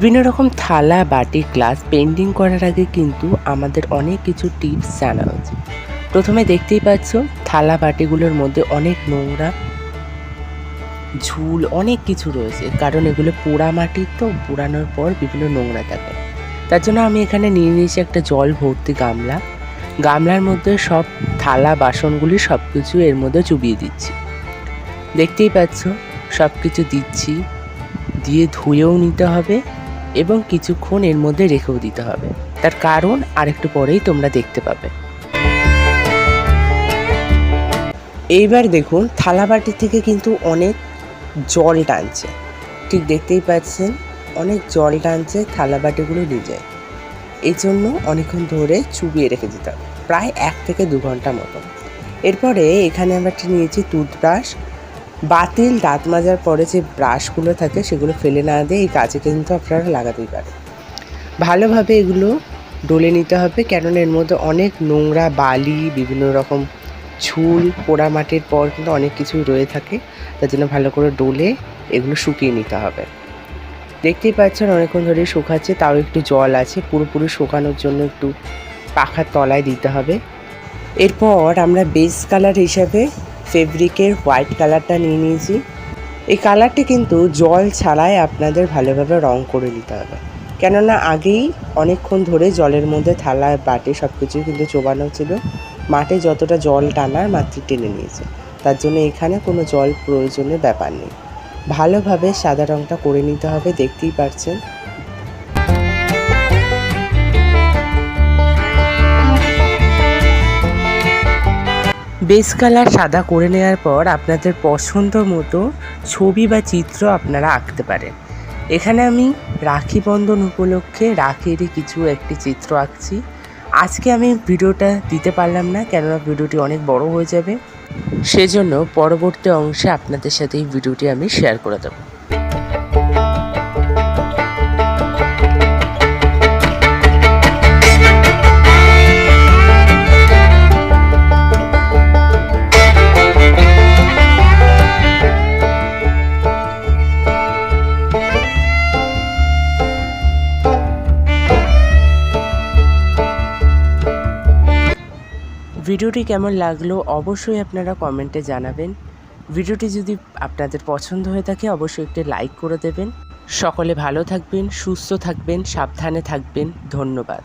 বিভিন্ন রকম থালা, বাটি, গ্লাস পেন্টিং করার আগে কিন্তু আমাদের অনেক কিছু টিপস জানা উচিত। প্রথমে দেখতেই পাচ্ছ, থালা, বাটিগুলোর মধ্যে অনেক নোংরা ঝুল অনেক কিছু রয়েছে। কারণ এগুলো পোড়া মাটির তো, পোড়ানোর পর বিভিন্ন নোংরা থাকে। তার জন্য আমি এখানে নিয়ে নিয়েছি একটা জল ভর্তি গামলা। গামলার মধ্যে সব থালা, বাসনগুলি সব কিছু এর মধ্যে চুবিয়ে দিচ্ছি। দেখতেই পাচ্ছ সব কিছু দিচ্ছি। দিয়ে ধুয়েও নিতে হবে। এবং কিছুক্ষণ এর মধ্যে রেখেও দিতে হবে। তার কারণ আরেকটু পরেই তোমরা দেখতে পাবে। এইবার দেখুন থালাবাটি থেকে কিন্তু অনেক জল টানছে। ঠিক দেখতেই পাচ্ছেন, অনেক জল টানছে থালাবাটিগুলো নিজে এই জন্য অনেকক্ষণ ধরে চুবিয়ে রেখে দিতে হবে, প্রায় এক থেকে দু ঘণ্টা মতো এরপরে এখানে আমরা নিয়েছি টুথব্রাশ বাতিল দাঁত মাজার পরে যে ব্রাশগুলো থাকে, সেগুলো ফেলে না দিয়ে এই কাজে কিন্তু আপনারা লাগাতেই পারেন। ভালোভাবে এগুলো ডলে নিতে হবে, কেননা এর মধ্যে অনেক নোংরা বালি, বিভিন্ন রকম ঝুল, পোড়া মাটির পর কিন্তু অনেক কিছুই রয়ে থাকে। তার জন্য ভালো করে ডলে এগুলো শুকিয়ে নিতে হবে। দেখতেই পাচ্ছেন অনেকক্ষণ ধরে শুকাচ্ছে, তাও একটু জল আছে, পুরোপুরি শুকানোর জন্য একটু পাখার তলায় দিতে হবে। এরপর আমরা বেস কালার হিসাবে ফেব্রিকের হোয়াইট কালারটা নিয়ে নিয়েছি। এই কালারটি কিন্তু জল ছাড়াই আপনাদের ভালোভাবে রং করে নিতে হবে। কেননা আগেই অনেকক্ষণ ধরে জলের মধ্যে থালা, বাটি সব কিছুই কিন্তু চোবানো ছিল। মাঠে যতটা জল টানার মাত্র টেনে নিয়েছে। তার জন্য এখানে কোনো জল প্রয়োজনের ব্যাপার নেই। ভালোভাবে সাদা রঙটা করে নিতে হবে, দেখতেই পারছেন। বেস কালার সাদা করে নেওয়ার পর আপনাদের পছন্দ মতো ছবি বা চিত্র আপনারা আঁকতে পারেন। এখানে আমি রাখি বন্ধন উপলক্ষে রাখিরই কিছু একটি চিত্র আঁকছি। আজকে আমি ভিডিওটা দিতে পারলাম না, কেননা ভিডিওটি অনেক বড় হয়ে যাবে। সেজন্য পরবর্তী অংশে আপনাদের সাথে এই ভিডিওটি আমি শেয়ার করে দেবো। ভিডিওটি কেমন লাগল অবশ্যই আপনারা কমেন্টে জানাবেন। ভিডিওটি যদি আপনাদের পছন্দ হয়ে থাকে, অবশ্যই একটি লাইক করে দেবেন। সকলে ভালো থাকবেন, সুস্থ থাকবেন, সাবধানে থাকবেন। ধন্যবাদ।